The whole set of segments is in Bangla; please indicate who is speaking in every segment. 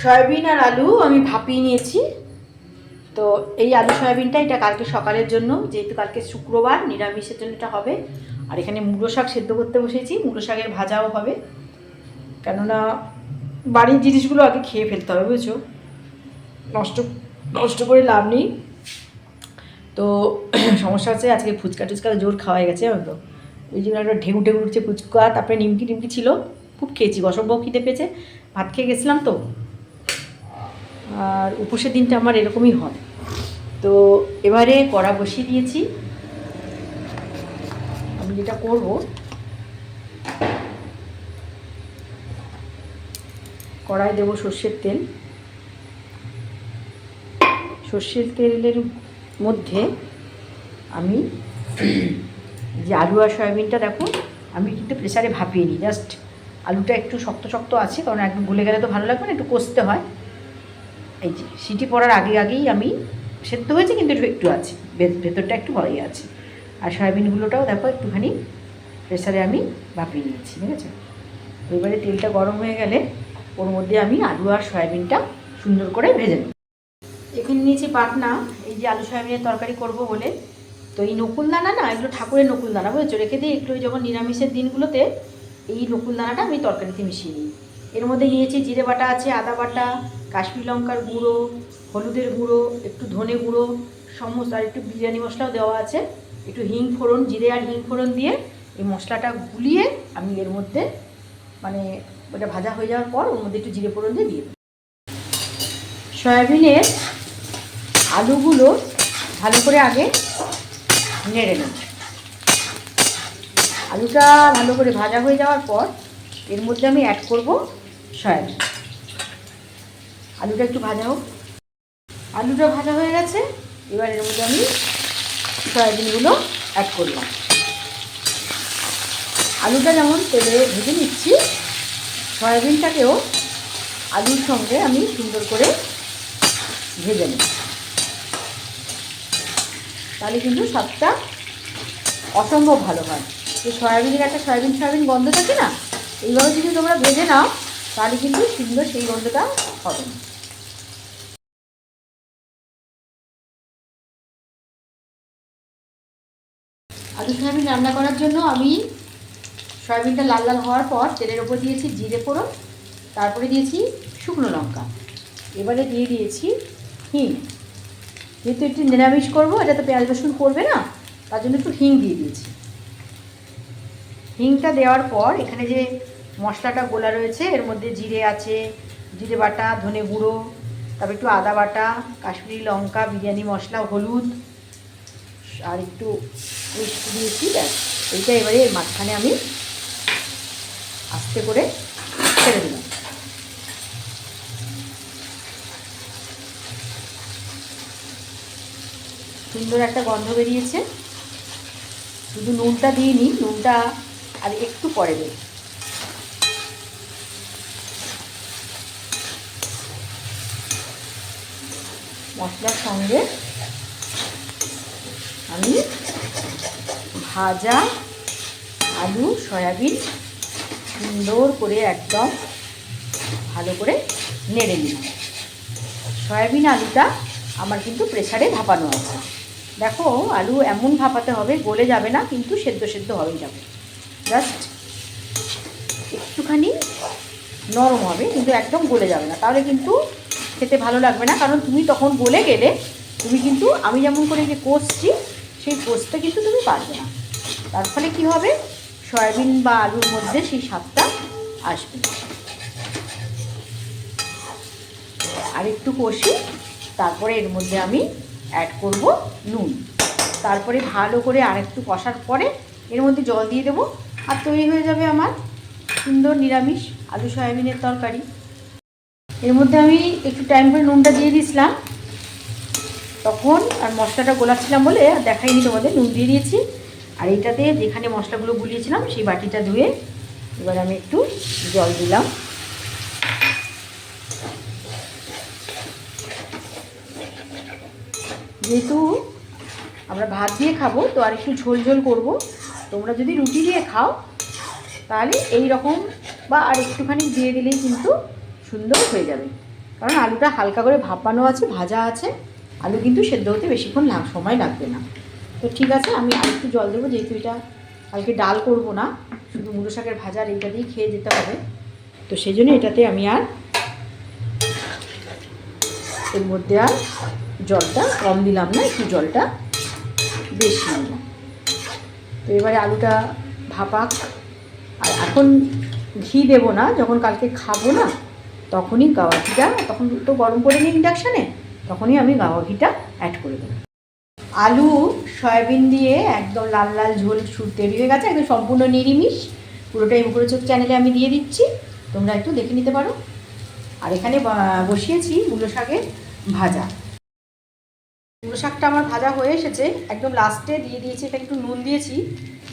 Speaker 1: সয়াবিন আর আলু আমি ভাপিয়ে নিয়েছি। তো এই আলু সয়াবিনটা এটা কালকে সকালের জন্য, যেহেতু কালকে শুক্রবার, নিরামিষের জন্য এটা হবে। আর এখানে মুলো শাক সেদ্ধ করতে বসেছি, মুলো শাকের ভাজাও হবে। কেননা বাড়ির জিনিসগুলো আগে খেয়ে ফেলতে হবে, বুঝছ? নষ্ট নষ্ট করে লাভ নেই। তো সমস্যা হচ্ছে আজকে ফুচকা টুচকা জোর খাওয়া গেছে, জানো তো? ওই জন্য একটা ঢেউ ঢেউ উঠছে ফুচকা, তারপরে নিমকি টিমকি ছিল। খুব খেয়েছি, অসম্ভব খিদে পেয়েছে। ভাত খেয়ে গেছিলাম তো। আর উপোসের দিনটা আমার এরকমই হয় তো এবারে কড়া বসিয়ে দিয়েছি। আমি যেটা করব, কড়াই দেবো সর্ষের তেল। সর্ষের তেলের মধ্যে আমি যে আলু আর সয়াবিনটা দেখো, আমি কিন্তু প্রেসারে ভাপিয়ে নিই। জাস্ট আলুটা একটু শক্ত শক্ত আছে, কারণ একদম গলে গেলে তো ভালো লাগবে না, একটু কষতে হয়। এই যে সিটি পড়ার আগে আগেই আমি সেদ্ধ হয়েছে, কিন্তু একটু আছে। ভেতরটা একটু ভয় আছে। আর সয়াবিনগুলোটাও দেখো একটুখানি প্রেসারে আমি ভাপিয়ে নিয়েছি, ঠিক আছে? এবারে তেলটা গরম হয়ে গেলে ওর মধ্যে আমি আলু আর সয়াবিনটা সুন্দর করে ভেজে নেব। এখানে নিয়েছি পাটনা এই যে আলু সয়াবিনের তরকারি করব বলে। তো এই নকুলদানা না, এগুলো ঠাকুরের নকুলদানা, বুঝেছ? রেখে দিই একটু যখন নিরামিষের দিনগুলোতে এই নকুলদানাটা আমি তরকারিতে মিশিয়ে নিই। এর মধ্যে নিয়েছি জিরে বাটা আছে, আদা বাটা কাশ্মীর লঙ্কার গুঁড়ো, হলুদের গুঁড়ো, একটু ধনে গুঁড়ো, সমস্ত আর একটু বিরিয়ানি মশলাও দেওয়া আছে। একটু হিং ফোড়ন, জিরে আর হিং ফোড়ন দিয়ে এই মশলাটা গুলিয়ে আমি এর মধ্যে মানে ওটা ভাজা হয়ে যাওয়ার পর ওর মধ্যে একটু জিরে ফোড়ন দিয়ে দিয়ে। সয়াবিনের আলুগুলো ভালো করে আগে নেড়ে নেব। আলুটা ভালো করে ভাজা হয়ে যাওয়ার পর এর মধ্যে আমি অ্যাড করব সয়াবিন। আলুটা একটু ভাজা হোক। আলুটা ভাজা হয়ে গেছে। এবার এর মধ্যে আমি সয়াবিনগুলো অ্যাড করলাম। আলুটা যেমন তেলে ভেজে নিচ্ছি, সয়াবিনটাকেও আলুর সঙ্গে আমি সুন্দর করে ভেজে নিই তাহলে কিন্তু স্বাদটা অসম্ভব ভালো হয়। যে সয়াবিনের একটা সয়াবিন সয়াবিন গন্ধ থাকে না, এইভাবে যদি তোমরা ভেজে নাও তাহলে কিন্তু সুন্দর সেই গন্ধটা হবে। না আলু সয়াবিন রান্না করার জন্য আমি সয়াবিনটা লাল লাল হওয়ার পর তেলের ওপর দিয়েছি জিরে ফোড়ন, তারপরে দিয়েছি শুকনো লঙ্কা। এবারে দিয়ে দিয়েছি হিং। যেহেতু একটু নিরামিষ করব এটা তো পেঁয়াজ রসুন করবে না, তার জন্য একটু হিং দিয়ে দিয়েছি। হিংটা দেওয়ার পর এখানে যে মশলাটা গোলা রয়েছে, এর মধ্যে জিরে আছে, জিরে বাটা, ধনে গুঁড়ো, তারপর একটু আদা বাটা, কাশ্মীরি লঙ্কা, বিরিয়ানি মশলা, হলুদ, আর একটু মিষ্টি দিয়েছি এইটা এবারে এর মাঝখানে আমি আস্তে করে ছেড়ে দিলাম। সুন্দর একটা গন্ধ বেরিয়েছে। শুধু নুনটা দিইনি, নুনটা আর একটু পরে দেব। মশলার সঙ্গে আমি ভাজা আলু, সয়াবিন সুন্দর করে একদম ভালো করে নেড়ে নিলাম। সয়াবিন আলুটা আমার কিন্তু প্রেসারে ভাপানো আছে। দেখো, আলু এমন ভাপাতে হবে, গলে যাবে না, কিন্তু সেদ্ধ সেদ্ধ হয়ে যাবে। জাস্ট একটুখানি নরম হবে, কিন্তু একদম গলে যাবে না। তাহলে কিন্তু খেতে ভালো লাগবে না। কারণ তুমি তখন গলে গেলে তুমি কিন্তু, আমি যেমন করে যে কষছি, সেই কষতে কিন্তু তুমি পারবে না। তার ফলে কী হবে? সয়াবিন বা আলুর মধ্যে সেই স্বাদটা আসবে আর একটু কষি, তারপরে এর মধ্যে আমি অ্যাড করব নুন। তারপরে ভালো করে আরেকটু কষার পরে এর মধ্যে জল দিয়ে দেবো। আর তৈরি হয়ে যাবে আমার সুন্দর নিরামিষ আলু সয়াবিনের তরকারি। এর মধ্যে আমি একটু টাইম করে নুনটা দিয়ে দিয়েছিলাম। তখন আর মশলাটা গোলাচ্ছিলাম বলে আর দেখাইনি তোমাদের, নুন দিয়ে দিয়েছি। আর এইটাতে যেখানে মশলাগুলো গুলিয়েছিলাম, সেই বাটিটা ধুয়ে এবার আমি একটু জল দিলাম। যেহেতু আমরা ভাত দিয়ে খাব, তো আর একটু ঝোল ঝোল করব। তোমরা যদি রুটি দিয়ে খাও, তাহলে এই রকম বা আর একটুখানি দিয়ে দিলেই কিন্তু সুন্দর হয়ে যাবে। কারণ আলুটা হালকা করে ভাপানো আছে, ভাজা আছে। আলু কিন্তু সেদ্ধ হতে বেশিক্ষণ সময় লাগবে না। তো ঠিক আছে, আমি আর একটু জল দেবো, যেহেতু এটা কালকে ডাল করব না, শুধু মুলো শাকের ভাজা আর এইটা দিয়েই খেয়ে যেতে হবে। তো সেই জন্য এটাতে আমি আর এর মধ্যে আর জলটা কম দিলাম না, একটু জলটা বেশি দিলাম। তো এবারে আলুটা ভাপাক। আর এখন ঘি দেবো না, যখন কালকে খাব না তখনই গাওয়া ঘিটা, তখন তো গরম করে নিই ইন্ডাকশানে তখনই আমি গাওয়া ঘিটা অ্যাড করে দেবো। আলু, সয়াবিন দিয়ে একদম লাল লাল ঝোল সুর তৈরি হয়ে গেছে, একদম সম্পূর্ণ নিরামিষ। পুরোটাই মুখরোচক চ্যানেলে আমি দিয়ে দিচ্ছি, তোমরা একটু দেখে নিতে পারো। আর এখানে বসিয়েছি মূলো শাকের ভাজা। মূলো শাকটা আমার ভাজা হয়ে এসেছে, একদম লাস্টে দিয়ে দিয়েছি এটা একটু নুন দিয়েছি,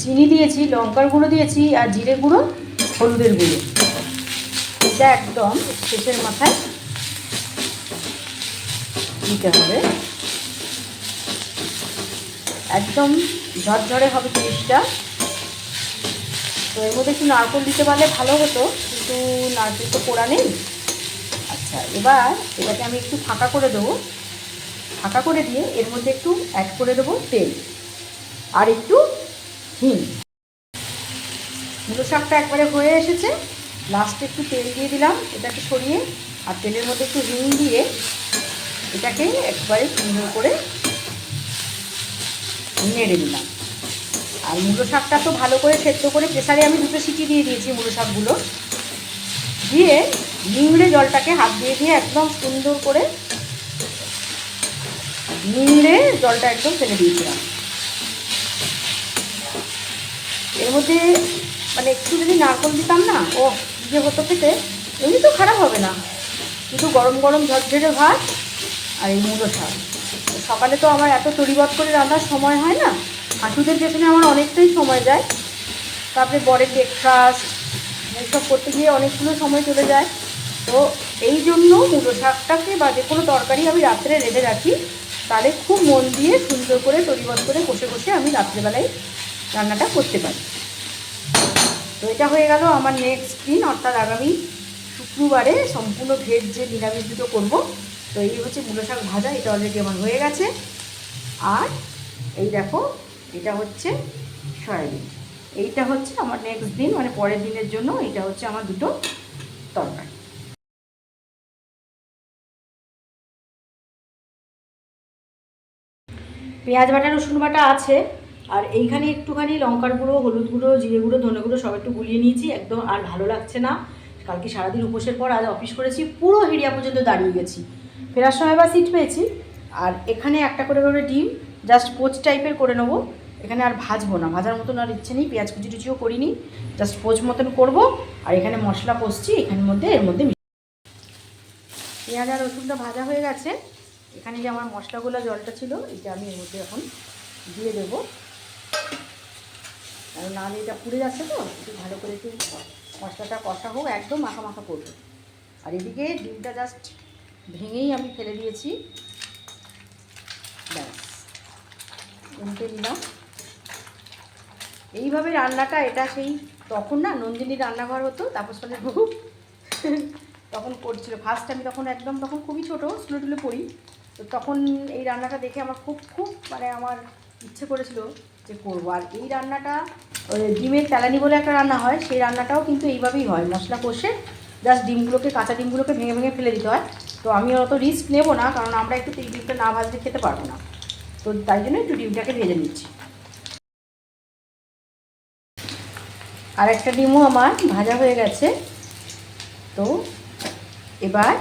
Speaker 1: চিনি দিয়েছি, লঙ্কার গুঁড়ো দিয়েছি, আর জিরে গুঁড়ো, হলুদের গুঁড়ো। এটা একদম শেষের মাথায় দিতে হবে। একদম ঝরঝরে হবে জিনিসটা। তো এর মধ্যে একটু নারকেল দিতে পারলে ভালো হতো, কিন্তু নারকেল তো পোড়া নেই। আচ্ছা এবার এটাকে আমি একটু ফাঁকা করে দেবো। ফাঁকা করে দিয়ে এর মধ্যে একটু অ্যাড করে দেবো তেল আর একটু হিং মুলো শাকটা একবারে হয়ে এসেছে। লাস্টে একটু তেল দিয়ে দিলাম, এটাকে সরিয়ে, আর তেলের মধ্যে একটু হিং দিয়ে এটাকে একবারে সুন্দর করে নেড়ে দিলাম। আর মুলো শাকটা তো ভালো করে সেদ্ধ করে প্রেসারে আমি দুটো সিটি দিয়ে দিয়েছি মুলো শাকগুলো। দিয়ে নিংড়ে জলটাকে হাত দিয়ে দিয়ে একদম সুন্দর করে নিংড়ে জলটা একদম ফেলে দিয়েছিলাম। এর মধ্যে মানে একটু যদি নারকল দিতাম না ও যে হতো খেতে এমনি তো খারাপ হবে না। কিন্তু গরম গরম ঝরঝরে ভাত আর এই মূলো শাক সকালে তো আমার এত তরিবত করে রান্নার সময় হয় না। হাঁটুদের পেছনে আমার অনেকটাই সময় যায়। তারপরে বরের ব্রেকফাস্ট এইসব করতে গিয়ে অনেকগুলো সময় চলে যায়। তো এই জন্য মূলো শাকটাকে বা যে কোনো তরকারি আমি রাত্রে রেঁধে রাখি। তাহলে খুব মন দিয়ে সুন্দর করে তরিবত করে কষে কষে আমি রাত্রেবেলায় রান্নাটা করতে পারি। তো এটা হয়ে গেল আমার নেক্সট দিন, অর্থাৎ আগামী শুক্রবারে সম্পূর্ণ ভেজ যে নিরামিষ দুটো করব। তো এই হচ্ছে মূলো শাক ভাজা, এটা অলরেডি আমার হয়ে গেছে। আর এই দেখো, এটা হচ্ছে সয়াবিন। এইটা হচ্ছে আমার নেক্সট দিন মানে পরের দিনের জন্য এটা হচ্ছে আমার দুটো তরকারি। পেঁয়াজ বাটা, রসুন বাটা আছে। আর এইখানে একটুখানি লঙ্কার গুঁড়ো, হলুদ গুঁড়ো, জিরে গুঁড়ো, ধনে গুঁড়ো সব একটু গুলিয়ে নিয়েছি, একদম আর ভালো লাগছে না। কালকে সারাদিন উপোসের পর আজ অফিস করেছি, পুরো হেরিয়া পর্যন্ত দাঁড়িয়ে গেছি। ফেরার সময় বা সিট পেয়েছি, আর এখানে একটা করে করে ডিম জাস্ট পোচ টাইপের করে নেব। এখানে আর ভাজবো না, ভাজার মতন আর ইচ্ছে নেই, পেঁয়াজ কুচি টুচিও করিনি জাস্ট পোচ মতন করব, আর এখানে মশলা কষছি এখানের মধ্যে, এর মধ্যে পেঁয়াজ আর রসুনটা ভাজা হয়ে গেছে, এখানে যে আমার মশলাগুলো জলটা ছিল, এটা আমি এর মধ্যে এখন দিয়ে দেবো। আর নাহলে এটা পুড়ে যাচ্ছে তো, একটু ভালো করে একটু মশলাটা কষা হোক, একদম মাখা মাখা করবে। আর এদিকে ডিমটা জাস্ট ভেঙেই আমি ফেলে দিয়েছি। ব্যাস, উল্টে দিলাম। এইভাবে রান্নাটা, এটা সেই তখন না নন্দিনী রান্নাঘর হতো, তাপস পালের বউ, তখন করছিল। ফার্স্ট আমি তখন একদম, তখন খুবই ছোটো, স্কুলে টুলে পড়ি। তো তখন এই রান্নাটা দেখে আমার খুব খুব মানে আমার ইচ্ছে করেছিল যে করব। আর এই রান্নাটা ডিমের তেলানি বলে একটা রান্না হয়, সেই রান্নাটাও কিন্তু এইভাবেই হয়। মশলা কষে জাস্ট ডিমগুলোকে, কাঁচা ডিমগুলোকে ভেঙে ভেঙে ফেলে দিতে হয়। তো আমি অত রিস্ক নেব না, কারণ আমরা একটু ডিমটা না ভাজলে খেতে পারব না। তো তাই জন্য একটু ডিমটাকে ভেজে নিচ্ছি। আর একটা ডিমও আমার ভাজা হয়ে গেছে। তো এবার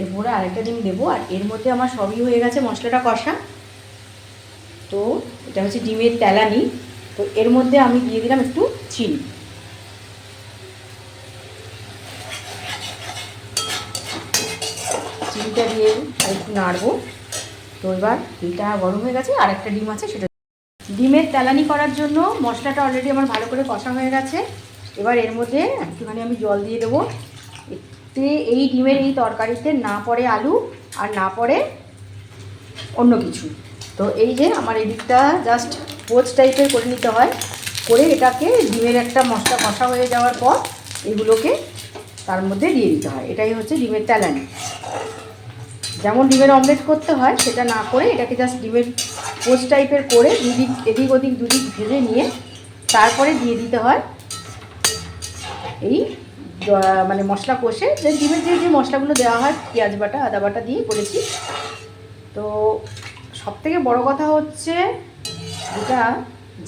Speaker 1: এরপরে আরেকটা ডিম দেবো। আর এর মধ্যে আমার সবই হয়ে গেছে মশলাটা কষা। তো এটা হচ্ছে ডিমের তেলানি। তো এর মধ্যে আমি দিয়ে দিলাম একটু চিনি। চিনিটা দিয়ে আর একটু নাড়বো। তো এবার ডিমটা গরম হয়ে গেছে, আর একটা ডিম আছে সেটা ডিমের তেলানি করার জন্য মশলাটা অলরেডি আমার ভালো করে কষা হয়ে গেছে। এবার এর মধ্যে একটুখানি আমি জল দিয়ে দেবো। এতে এই ডিমের এই তরকারিতে না পড়ে আলু আর না পড়ে অন্য কিছু। তো এই যে আমার এদিকটা জাস্ট পোচ টাইপের করে নিতে হয়। করে এটাকে ডিমের একটা মশলা কষা হয়ে যাওয়ার পর এগুলোকে তার মধ্যে দিয়ে দিতে হয়। এটাই হচ্ছে ডিমের তেলানি যেমন ডিমের অমলেট করতে হয়, সেটা না করে এটাকে জাস্ট ডিমের পোচ টাইপের করে দুদিক, এদিক ওদিক দুদিক ভেজে নিয়ে তারপরে দিয়ে দিতে হয় এই মানে মশলা কষে। যে ডিমের যে যে মশলাগুলো দেওয়া হয়, পেঁয়াজ বাটা, আদা বাটা দিয়ে করেছি। তো সব থেকে বড়ো কথা হচ্ছে যেটা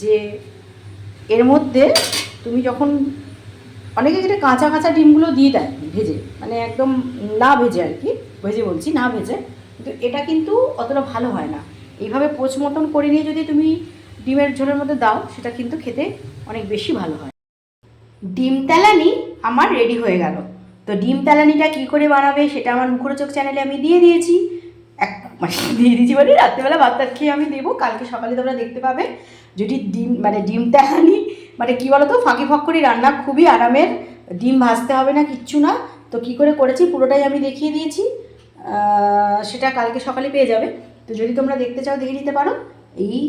Speaker 1: যে এর মধ্যে তুমি যখন অনেকে যেটা কাঁচা কাঁচা ডিমগুলো দিয়ে দেয় ভেজে মানে একদম না ভেজে আর কি, ভেজে বলছি, না ভেজে, কিন্তু এটা কিন্তু অতটা ভালো হয় না। এইভাবে পোচ মতন করে নিয়ে যদি তুমি ডিমের ঝোলের মধ্যে দাও, সেটা কিন্তু খেতে অনেক বেশি ভালো হয়। ডিম তেলানি আমার রেডি হয়ে গেল। তো ডিম তেলানিটা কী করে বানাবে সেটা আমার মুখরোচক চ্যানেলে আমি দিয়ে দিয়েছি। এক মানে দিয়ে দিয়েছি মানে রাত্রেবেলা ভাত খেয়ে আমি দেবো, কালকে সকালে তোমরা দেখতে পাবে। যদি ডিম মানে ডিম তেলানি মানে কী বলো তো ফাঁকি ফাঁক করে রান্না খুবই আরামের, ডিম ভাজতে হবে না, কিচ্ছু না। তো কী করে করেছি, পুরোটাই আমি দেখিয়ে দিয়েছি। সেটা কালকে সকালে পেয়ে যাবে। তো যদি তোমরা দেখতে চাও, দেখে নিতে পারো। এই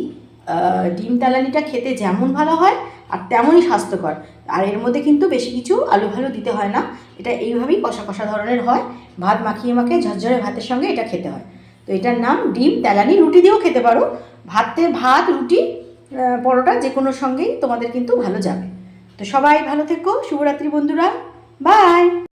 Speaker 1: ডিম তেলানিটা খেতে যেমন ভালো হয়, আর তেমনই স্বাস্থ্যকর। আর এর মধ্যে কিন্তু বেশি কিছু আলু ভালো দিতে হয় না। এটা এইভাবেই কষা কষা ধরনের হয়। ভাত মাখিয়ে মাখিয়ে ঝরঝরে ভাতের সঙ্গে এটা খেতে হয়। তো এটার নাম ডিম, তেলানি, রুটি দিয়েও খেতে পারো। ভাতে ভাত, রুটি পরোটা যে কোনো সঙ্গেই তোমাদের কিন্তু ভালো যাবে। তো সবাই ভালো থেকো, শুভরাত্রি বন্ধুরা। বাই!